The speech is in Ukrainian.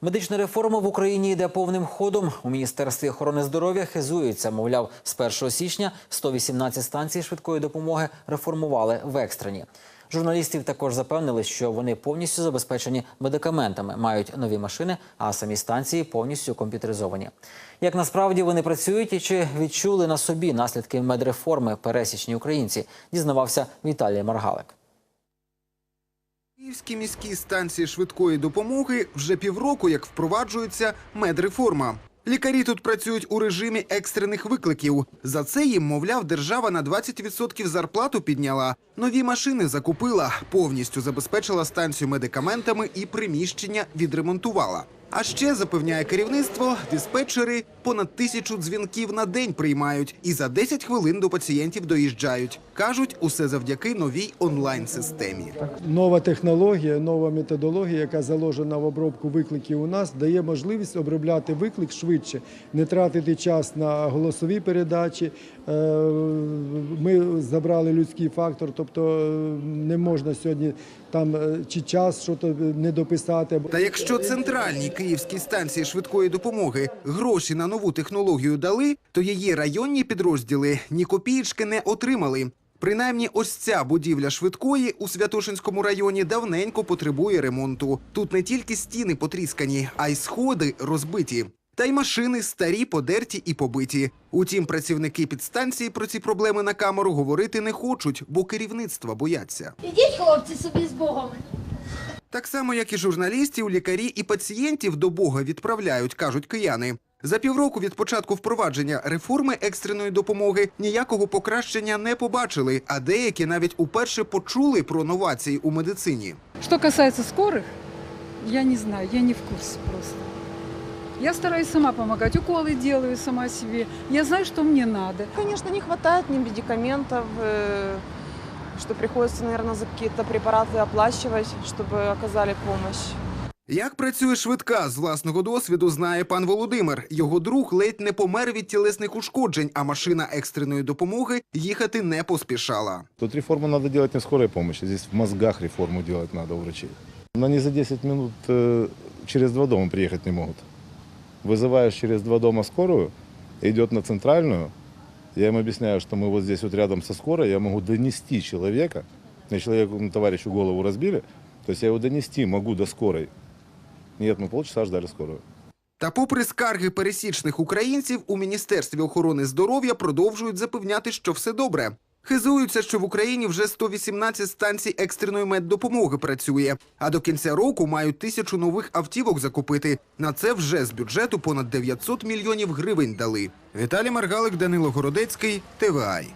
Медична реформа в Україні йде повним ходом. У міністерстві охорони здоров'я хизуються. Мовляв, з 1 січня 118 станцій швидкої допомоги реформували в екстрені. Журналістів також запевнили, що вони повністю забезпечені медикаментами, мають нові машини, а самі станції повністю комп'ютеризовані. Як насправді вони працюють і чи відчули на собі наслідки медреформи пересічні українці, дізнавався Віталій Маргалик. Київські міські станції швидкої допомоги вже півроку як впроваджується медреформа. Лікарі тут працюють у режимі екстрених викликів. За це їм, мовляв, держава на 20% зарплату підняла. Нові машини закупила, повністю забезпечила станцію медикаментами і приміщення відремонтувала. А ще запевняє керівництво, диспетчери понад тисячу дзвінків на день приймають і за 10 хвилин до пацієнтів доїжджають. кажуть, усе завдяки новій онлайн-системі. Нова технологія, нова методологія, яка заложена в обробку викликів у нас, дає можливість обробляти виклик швидше, не тратити час на голосові передачі. Е, Ми забрали людський фактор, тобто е, не можна сьогодні там е, чи час щось не дописати. Та якщо центральній київській станції швидкої допомоги гроші на нову технологію дали, то її районні підрозділи ні копієчки не отримали. Принаймні, ось ця будівля швидкої у Святошинському районі давненько потребує ремонту. Тут не тільки стіни потріскані, а й сходи розбиті. Та й машини старі, подерті і побиті. Утім, працівники підстанції про ці проблеми на камеру говорити не хочуть, бо керівництва бояться. Ідіть, хлопці, собі з Богом. Так само, як і журналістів, лікарі і пацієнтів до Бога відправляють, кажуть кияни. За півроку від початку впровадження реформи екстреної допомоги ніякого покращення не побачили, а деякі навіть уперше почули про новації у медицині. Что касается скорых, я не знаю, я не в курсе просто. Я стараюсь сама помогать, уколы делаю сама себе. Я знаю, что мне надо. Конечно, не хватает ни медикаментов, э, что приходится, наверное, за какие-то препараты оплачивать, чтобы оказали помощь. Як працює швидка з власного досвіду, знає пан Володимир. Його друг ледь не помер від тілесних ушкоджень, а машина екстреної допомоги їхати не поспішала. Тут реформу надо делать не в скорой помощи, здесь в мозгах реформу делать надо у врачей. Но они за 10 минут э, через два дома приехать не могут. Вызываешь через два дома скорую, идет на центральную. Я им объясняю, что мы вот здесь вот рядом со скорой, я могу донести человека. Мне человеку, ну, товарищу голову разбили, то есть я его донести могу до скорой. Нет, мы полчаса ждали скорую. Та попри скарги пересічних українців, у Міністерстві охорони здоров'я продовжують запевняти, що все добре. Хизуються, що в Україні вже 118 станцій екстреної меддопомоги працює, а до кінця року мають тисячу нових автівок закупити. На це вже з бюджету понад 900 мільйонів гривень дали. Віталій Маргалик, Данило Городецький, ТВАЙ.